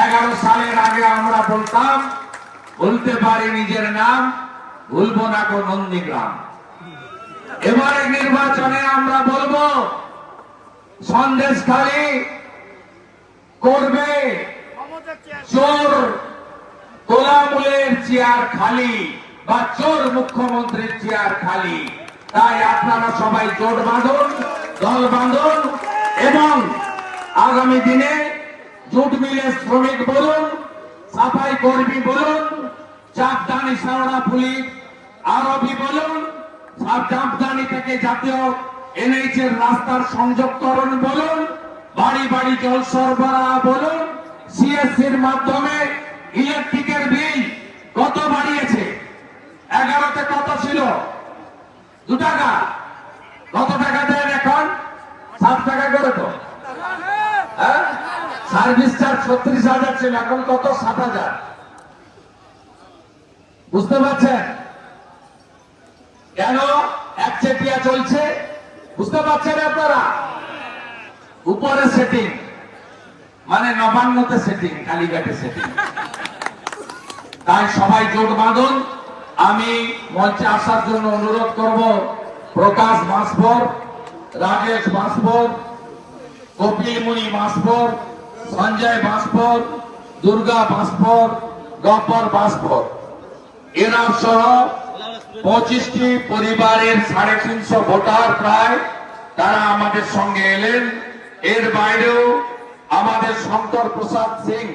এগারো সালের আগে আমরা বলতাম, বলতে পারি নিজের নাম, ভুলবো না গো নন্দীগ্রাম। এবারে নির্বাচনে আমরা বলব সন্দেশ খালি করবে চোর তোলামূলের চেয়ার খালি বা চোর মুখ্যমন্ত্রীর চেয়ার খালি। তাই আপনারা সবাই জোট বাঁধুন, দল বাঁধুন এবং আগামী দিনে জুট মিলে শ্রমিক বলুন, সাফাই কর্মী বলুন চাপদানি সাওড়া পুলিশ আরবি বলুন চাপদানি থেকে জাতীয় এনএইচ এর রাস্তার সংযোগকরণ বলুন, বাড়ি বাড়ি জল সরবরাহ বলুন সিএসসির মাধ্যমে ইলেকট্রিকের বিল কত বাড়িয়েছে? এগারোতে কত ছিল? দু টাকা। কত টাকা দেন এখন? সাত টাকা করে তো। সার্ভিস চার্জ ছত্রিশ হাজার ছিল, এখন কত? সাত হাজার। বুঝতে পারছেন? কেন একচেটিয়া চলছে? বুঝতে পারছেন আপনারা? উপরে সেটিং মানে নবান্নতে সেটিং কালীঘাটে সেটিং তাই সবাই জোট বাঁধুন। আমি মঞ্চে আসার জন্য অনুরোধ করব, প্রকাশ মাসবর রাজেশ মাসবর কপিল মুনি মাসবর সঞ্জয় বাসপর দুর্গা বাসপর গব্বর বাসপর এরা সহ পঁচিশটি পরিবারের সাড়ে তিনশো ভোটার প্রায় তারা আমাদের সঙ্গে এলেন। এর বাইরেও আমাদের শঙ্কর প্রসাদ সিং,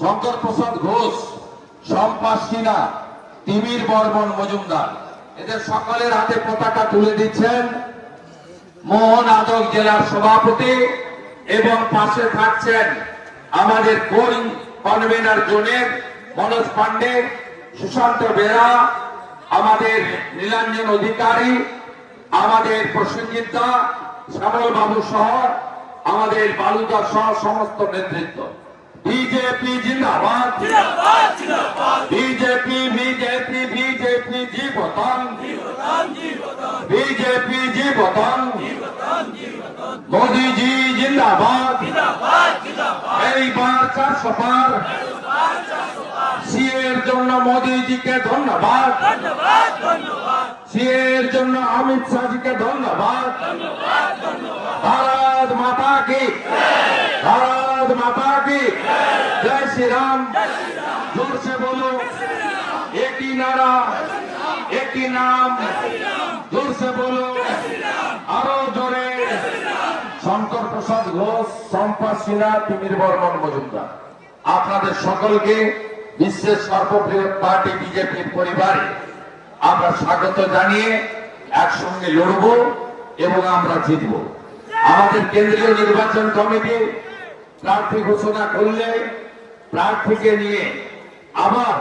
শঙ্কর প্রসাদ ঘোষ, শম্পা সিনহা, তিমির বর্মন মজুমদার। এদের সকলের হাতে পতাকা তুলে দিচ্ছেন। মোহন আদক জেলার সভাপতি এবং পাশে থাকছেন আমাদের কোর কনভেনার জোনের মনোজ পান্ডে সুশান্ত বেরা আমাদের নীলাঞ্জন অধিকারী আমাদের প্রসেনজিৎ দা শ্যামল বাবু সহ আমাদের বালুদা সহ সমস্ত নেতৃত্ব। বিজেপি জিন্দাবাদ। বিজেপি বিজেপি বিজেপি জীবতন বিজেপি জীবতন মোদি জি জিন্দাবাদ। এইবার চারশো পার সিএর জন্য মোদিজিকে ধন্যবাদ। সিএর জন্য অমিত শাহজিকে ধন্যবাদ। ভারত মাতা কি? ভারত মাতা কি? জয় শ্রীরাম। জোর সে বলো। একই নারা একই নাম। জোর বলো। শঙ্কর প্রসাদ ঘোষ, শম্পা সিনহা, তিমির বর্মন মজুমদার। আপনাদের সকলকে বিশ্বের সর্ববৃহৎ পার্টি বিজেপির পরিবারে আমরা স্বাগত জানিয়ে একসঙ্গে লড়ব এবং আমরা জিতব। আমাদের কেন্দ্রীয় নির্বাচন কমিটি প্রার্থী ঘোষণা করলে প্রার্থীকে নিয়ে আবার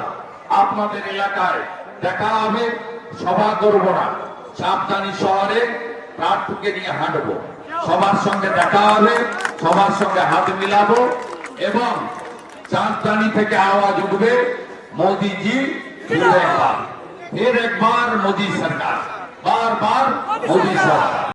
আপনাদের এলাকায় দেখা হবে, সভা করব না। সাবধানী শহরে প্রার্থীকে নিয়ে হাঁটবো। সবার সঙ্গে দেখা হবে, সবার সঙ্গে হাত মিলাবো এবং চাঁদদানি থেকে আওয়াজ উঠবে, মোদিজি, ফির একবার। একবার মোদি সরকার, বারবার মোদি সরকার।